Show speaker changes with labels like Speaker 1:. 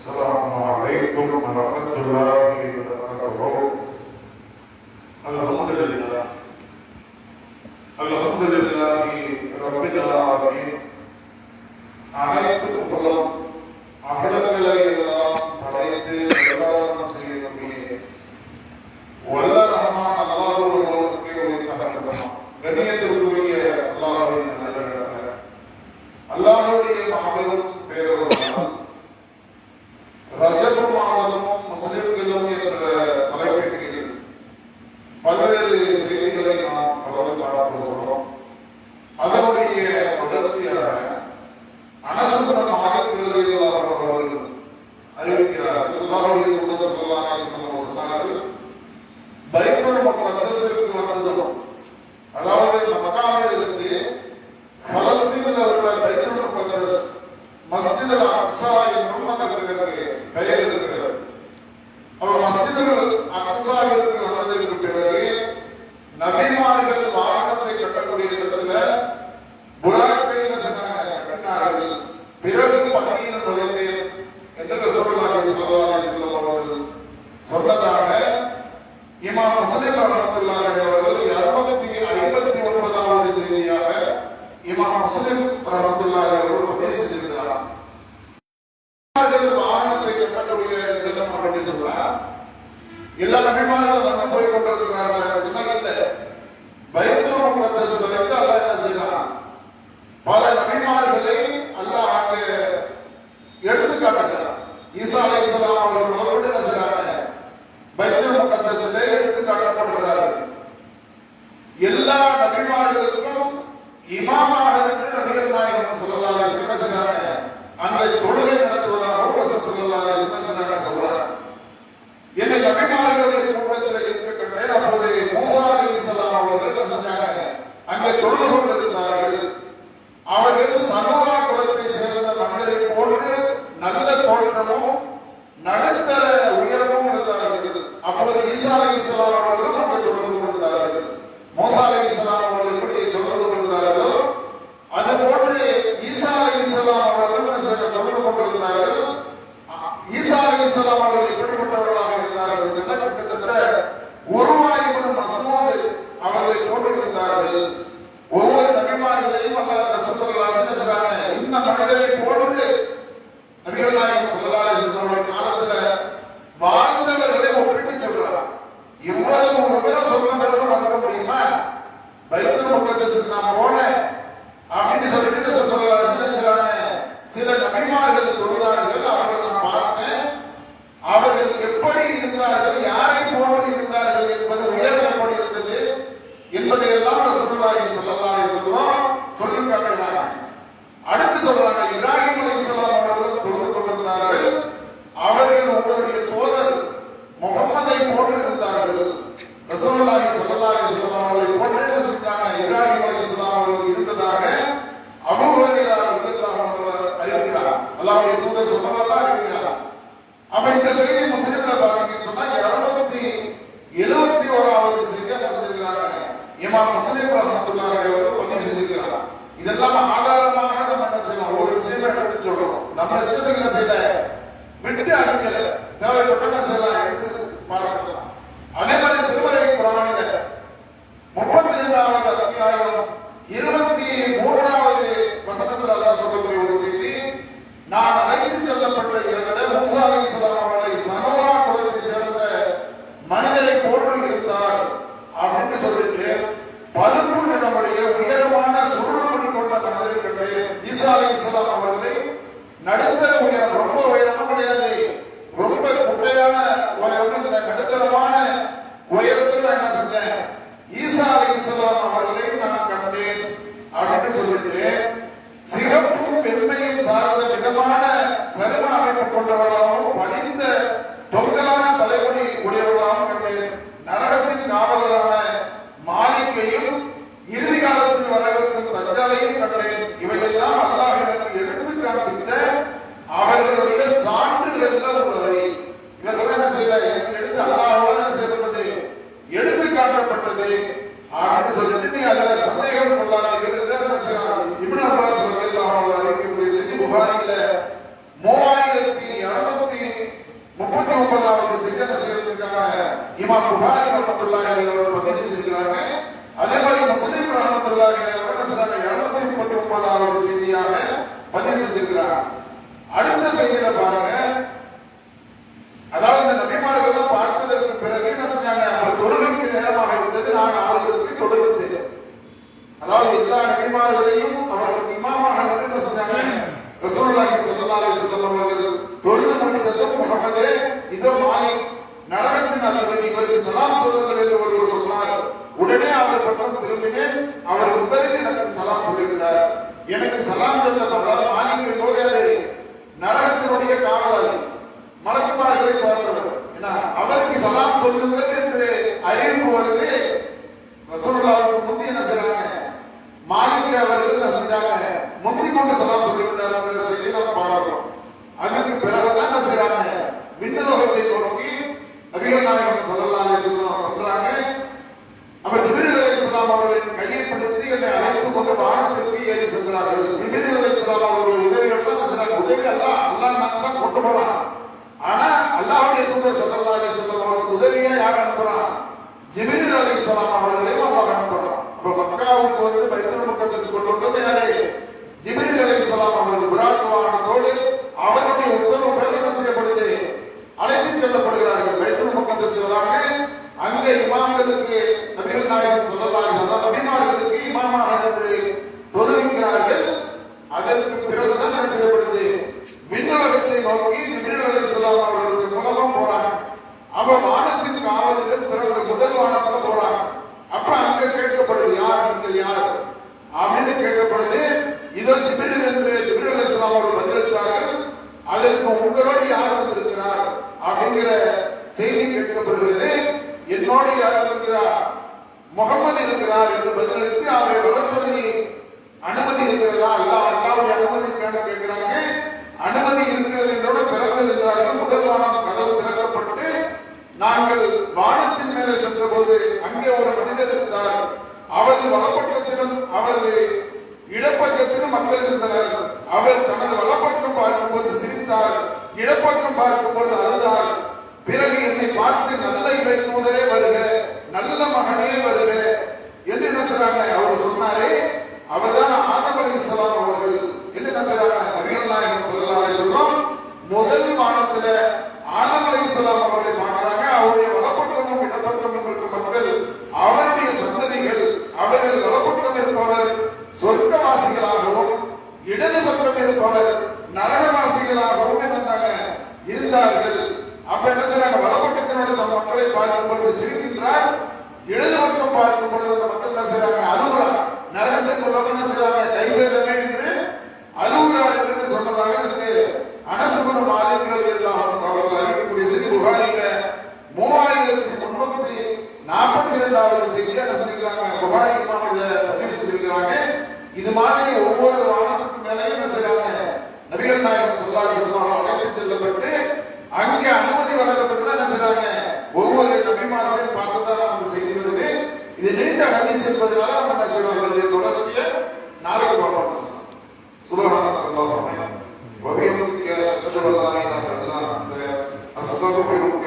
Speaker 1: السلام عليكم ورحمة الله وبركاته الحمد لله الحمد لله رب العالمين அனைத்து புகழும் அறிவிக்கிறார்கள் அல்லாஹ்வுடைய தூதர் ஸல்லல்லாஹு அலைஹி வஸல்லம் சொன்னார்கள் பைத்துல் முகத்தஸிற்கு வந்ததும் அதாவது மக்காவிலிருந்து பலஸ்தீனில் உள்ள பைத்துல் முகத்தஸ் மஸ்ஜித் அல் அக்ஸா என்னும் அதற்கு பெயர் இருக்கிறது இமாம் முஸ்லிம் ரஹ்மத்துல்லாஹி அவர்கள் இருநூத்தி ஐம்பத்தி ஒன்பதாவது செய்தியாக இமாம் முஸ்லிம் ரஹ்மத்துல்லாஹி அவர்கள் பதிவு செஞ்சிருக்கிறார் நபிமார்கள் வாகனத்தை கட்டக்கூடிய இடத்துல அப்படி சொல்றார் எல்லா நபிமார்களும் வந்து போய் கொண்டிருக்கிறார்கள் சொன்னா இல்ல பைத்துல் முகத்தஸ் வரைக்கும் அல்லாஹ் என்ன செய்யறான் பல நபிமார்களை அல்லாஹ் அங்கே எடுத்து காட்டுகிறார் ஈசா அலைஹிஸ்ஸலாம் அவர்கள் முதல்ல என்ன செய்றாங்க பைத்துல் முகத்தஸிலே எடுத்து காட்டப்படுகிறார்கள் எல்லா நபிமார்களுக்கும் இமாமாக இருந்து நபிகள் நாயகம் ஸல்லல்லாஹு அலைஹி அங்கே தொழுகை நடத்துவதாக ரசூல் ஸல்லல்லாஹு அலைஹி வஸல்லம் சொன்னாங்க சொல்றாங்க. என்னை நபிமார்களுடைய கூட்டத்தில் இருக்க கண்டேன். அப்போது மூசா அலைஹிஸ்ஸலாம் அவர்கள் என்ன செஞ்சாங்க? அங்கே தொழுகை கொண்டிருந்தார்கள் அவர்கள் சனுவா குலத்தை சேர்ந்த மனிதரை போன்று நல்ல தோற்றமும் நடுத்தர உயரமும் இருந்தார்கள் அப்போது ஈசா அலைஹிஸ்ஸலாம் அவர்களும் அங்கே தொழுது கொண்டிருந்தார்கள் மூசா அலைஹிஸ்ஸலாம் அவர்கள் எப்படி தொழுது கொண்டிருந்தார்களோ அது போன்று ஈசா அலைஹிஸ்ஸலாம் அவர்கள் என்ன செய்ய தொழுது கொண்டிருந்தார்கள் அலிசலாம் அவர்கள் எப்படிப்பட்டவர்களாக இருந்தார்கள் என்று சொன்னால் கிட்டத்தட்ட உருவாயிபுன் மசூத் அவர்களை போன்றிருந்தார்கள். ஒவ்வொரு நபிமார்களையும் அல்லாத ரசூல் ஸல்லல்லாஹு என்ன சொல்றாங்க இந்த மனிதரை போல நபிகள் நாயகம் ஸல்லல்லாஹு அலைஹி வஸல்லம் அவருடைய காலத்துல வாழ்ந்தவர்களை ஒப்பிட்டு சொல்றாங்க இவ்வளவு உபயோகம் சொல்ல பிறகு மறக்க முடியுமா பைத்துல் முகத்தஸுக்கு நான் போனேன் அப்படின்னு சொல்லிட்டு ரசூல் ஸல்லல்லாஹு அலைஹி வஸல்லம் என்ன செய்றாங்க சில நபிமார்கள் தொழுதார்கள் அவர்கள் நான் பார்த்தேன் அவர்கள் எப்படி இருந்தார்கள் யாரை போன்று இருந்தார்கள் என்பது உயர்வு எப்படி இருந்தது என்பதை எல்லாம் ரசூலுல்லாஹி ஸல்லல்லாஹு அலைஹி வஸல்லம் சொல்லி காட்டுகிறாங்க அடுத்து சொல்றாங்க இப்ராஹிம் அலைஹிஸ்ஸலாம் அவர்கள் தொழுது கொண்டிருந்தார்கள் அவர்கள் உங்களுடைய தோழர் முகம்மதை போன்று இருந்தார்கள் ரசூலுல்லாஹி ஸல்லல்லாஹு அலைஹி வஸல்லம் அவர்களை போன்று என்ன செஞ்சாங்க இப்ராஹிம் அலைஹிஸ்ஸலாம் அவர்கள் இருந்ததாக அபூ ஹுரைரா ரலியல்லாஹு அன்ஹு அறிவிக்கிறார் அல்லாஹ்வுடைய தூதர் சொன்னதெல்லாம் அறிவிக்கிறார் அப்ப இந்த செய்தி முஸ்லிம்ல பாத்தீங்கன்னு சொன்னா இருநூத்தி எழுபத்தி ஓராவது செய்தி என்ன செஞ்சிருக்கிறாங்க இமாம் முஸ்லிம் ரஹ்மத்துல்லாஹி அவர்கள் பதிவு செஞ்சிருக்கிறாங்க இதெல்லாம் ஆதாரமாக நம்ம என்ன செய்யணும் ஒரு விஷயம் எடுத்து சொல்றோம் நம்ம இஷ்டத்துக்கு என்ன செய்யல விட்டு அடிக்கல தேவைப்பட்ட என்ன செய்யலாம் எடுத்து பார்க்கலாம் அதே மாதிரி திருமலை குரானில முப்பத்தி இரண்டாவது அத்தியாயம் இருபத்தி மூன்றாவது வசனத்தில் அல்லா சொல்லக்கூடிய ஒரு செய்தி நான் அழைத்து செல்லப்பட்ட இரவில மூசா அலி இஸ்லாம் அவர்களை சனோவா குலத்தை சேர்ந்த மனிதரை போன்று இருந்தார் அப்படின்னு சொல்லிட்டு பருப்பு நிலமுடைய உயரமான சுருள் கொண்ட மனிதரை கண்டு ஈசா அலி இஸ்லாம் அவர்களை நடுத்தர உயரம் ரொம்ப உயரமும் கிடையாது ரொம்ப குட்டையான உயரம் இல்லை நடுத்தரமான உயரத்தில் நான் என்ன செஞ்சேன் ஈசா அலைஹிஸ்ஸலாம் அவர்களை நான் கண்டேன் அப்படின்னு சொல்லிட்டு சிகப்பும் பெருமையும் சார்ந்த விதமான சரும அமைப்பு கொண்டவர்களாகவும் பணிந்த தொங்கலான தலைமுடி உடையவர்களாகவும் கண்டேன் நரகத்தின் காவலரான மாளிகையும் இறுதி காலத்தில் வரவிருக்கும் தஞ்சாலையும் கண்டேன். இவையெல்லாம் அல்லாஹ் எனக்கு எடுத்து காண்பித்த அவர்களுடைய சான்றுகள் உள்ளவை இவர்கள் என்ன செய்தார்? எனக்கு எடுத்து அல்லாஹ் என்ன செய்யப்பட்டது? எடுத்து காட்டப்பட்டது. அப்படின்னு சொல்லிட்டு நீ அதுல சந்தேகம் கொள்ளாதீர்கள் என்ன செய்யலாம் இப்னு அப்பாஸ் ரலியல்லாஹு அன்ஹு அறிவிக்கக்கூடிய செய்தி புகாரில மூவாயிரத்தி இருநூத்தி புகாரி ரஹமத்துல்லாஹி அவர்கள் பதிவு செஞ்சிருக்கிறாங்க அதே மாதிரி முஸ்லீம் ரஹமத்துல்லாஹி அவர்கள் என்ன இருநூத்தி முப்பத்தி ஒன்பதாவது செய்தியாக பதிவு செஞ்சிருக்கிறாங்க அடுத்த செய்தியில பாருங்க. அதாவது இந்த நபிமார்கள் பார்த்ததற்கு பிறகு என்ன செஞ்சாங்க அவர் தொழுகைக்கு நேரமாக இருந்தது. நான் அவர்களுக்கு தொழுவித்தேன் அதாவது எல்லா நபிமார்களையும் அவர்களுக்கு இமாமாக என்ன செஞ்சாங்க ரசூலுல்லாஹி அவர்கள் தொழுது முடித்ததும் முகமதே இதோ மாலை நரகத்தின் அல்லது இவருக்கு சலாம் சொல்லுங்கள் என்று ஒருவர் சொன்னார். உடனே அவர் பக்கம் திரும்பினேன். அவர் முதலில் எனக்கு சலாம் சொல்லுகிறார் எனக்கு சலாம் சொல்ல அதாவது மாலிக் நரகத்தினுடைய காவலாளி மலக்குமார்களை சார்ந்தவர். என்ன? அவருக்கு சலாம் சொல்லுங்கள் என்று அறிவு வருது ரசூலுல்லாஹ்வுக்கு முந்தி என்ன செய்றாங்க மாலிக் அவர்கள் என்ன செஞ்சாங்க? முந்தி கொண்டு சலாம் சொல்லிவிட்டார் செய்தி நம்ம பார்க்கிறோம். அதுக்கு பிறகுதான் என்ன செய்றாங்க? விண்ணுலகத்தை நோக்கி ஸல்லல்லாஹு சொல்றாங்க அவர் ஜிப்ரீல் அலைஹிஸ்ஸலாம் அவர்களின் கையை பிடித்து என்னை அழைத்து கொண்டு வானத்திற்கு ஏறி செல்கிறார்கள். ஜிப்ரீல் அலைஹிஸ்ஸலாம் அவருடைய உதவியோட தான் என்ன உதவி அல்ல அல்லா நான் தான் கொண்டு போறான். ஆனா அல்லாவுடைய தூதர் ஸல்லல்லாஹு அலைஹி வஸல்லம் அவருக்கு உதவியா யார் அனுப்புறான்? ஜிபிரில் அலைஹிஸ்ஸலாம் அவர்களையும் அல்லாஹ் அனுப்புறான். அப்ப மக்காவுக்கு வந்து பைத்துல் மக்கள் கொண்டு வந்தது யாரே? ஜிபிரில் அலைஹிஸ்ஸலாம் அவர்கள். புராக் வாகனத்தோடு அவருடைய உத்தரவு பேர் என்ன செய்யப்படுது? அழைத்து செல்லப்படுகிறார்கள். பைத்துல் முகத்தஸ் வராங்க அங்க இமாம்களுக்கு நபிகள் நாயகம் சொல்லலாம் அலைஹி நபிமார்களுக்கு இமாமாக என்று தொழுவிக்கிறார்கள். அதற்கு பிறகுதான் என்ன செய்யப்படுது? விண்ணுலகத்தை நோக்கி ஜிப்ரீல் அலைஹிஸ்ஸலாம் அவர்களுக்கு மூலமும் போறாங்க. அவ வானத்தின் காவலில் திறந்த முதல் வானத்துல போறாங்க. அப்ப அங்க கேட்கப்படுது யார் நீங்கள் யார்? அப்படின்னு கேட்கப்படுது. இதோ ஜிப்ரீல் என்று ஜிப்ரீல் அலைஹிஸ்ஸலாம் அவர்கள் பதிலளித்தார்கள். அதற்கு உங்களோடு யார் வந்திருக்கிறார்? அப்படிங்கிற செய்தி கேட்கப்படுகிறது. என்னோடு யார் இருக்கிறார் முகமது இருக்கிறார் என்று பதிலளித்து அவரை வர சொல்லி அனுமதி இருக்கிறதா? அல்ல அல்லாவுடைய அனுமதி இருக்கான்னு கேட்கிறாங்க. அனுமதி இருக்கிறது என்றோட திறந்து நின்றார்கள். முதல் வானம் கதவு திறக்கப்பட்டு நாங்கள் வானத்தின் மேலே சென்ற போது அங்கே ஒரு மனிதர் இருந்தார். அவரது வலப்பக்கத்திலும் அவரது இடப்பக்கத்திலும் மக்கள் இருந்தனர். அவர் தனது வலப்பக்கம் பார்க்கும்போது சிரித்தார். இடப்பக்கம் பார்க்கும்போது அழுதார். பிறகு என்னை பார்த்து நல்ல இலை தூதரே வருக. நல்ல மகனே வருக. என்று என்ன சொல்றாங்க? அவர் சொன்னாரே அவர்தான் ஆதம் அலைஹிஸ்ஸலாம் அவர்கள். என்று என்ன சொல்றாங்க? நபிகள் நாயகம் ஸல்லல்லாஹு அலைஹி முதல் வானத்துல ஆதம் அலைஹிஸ்ஸலாம் அவர்களை பார்க்கிறாங்க. அவருடைய வலப்பக்கமும் இடப்பக்கமும் இருக்கும் மக்கள் அவருடைய சந்ததிகள் அவர்கள் வலப்பக்கம் இருப்பவர் சொர்க்கவாசிகளாகவும் இடது பக்கம் இருப்பவர் நரகவாசிகளாகவும் என்னந்தாங்க இருந்தார்கள். அப்ப என்ன செய்றாங்க வலப்பக்கத்தினோட தம் மக்களை பார்க்கும் பொழுது சிரிக்கின்றார். இடது பக்கம் பார்க்கும் பொழுது அந்த மக்கள் என்ன செய்றாங்க அழுகுறார் நரகத்திற்குள்ளவங்க என்ன செய்றாங்க கை செய்தமே என்று அழுகுறார் என்று சொன்னதாக என்ன செய்யுது? அனசுகுண மாலிகள் எல்லாம் அவர்கள் அறிவிக்கக்கூடிய செய்தி புகாரில மூவாயிரத்தி முன்னூத்தி நாற்பத்தி இரண்டாவது செய்தி என்ன செஞ்சிருக்கிறாங்க புகாரி இதை பதிவு செஞ்சிருக்கிறாங்க இது மாதிரி ஒவ்வொரு வானத்துக்கு மேலேயும் என்ன செய்றாங்க நபிகள் நாயகம் சொல்லாது சொல்லுவாங்க அழைத்து செல்லப்பட்டு அங்கே அனுமதி வழங்கப்பட்டு தான் என்ன செய்றாங்க ஒவ்வொரு நபிமார்களையும் பார்த்துதான் நமக்கு செய்தி வருது இது நீண்ட ஹதீஸ் என்பதனால நம்ம என்ன செய்றோம் இதனுடைய தொடர்ச்சியை நாளைக்கு பார்ப்போம் سبحانك اللهم وبحمدك اشهد ان لا اله الا انت استغفرك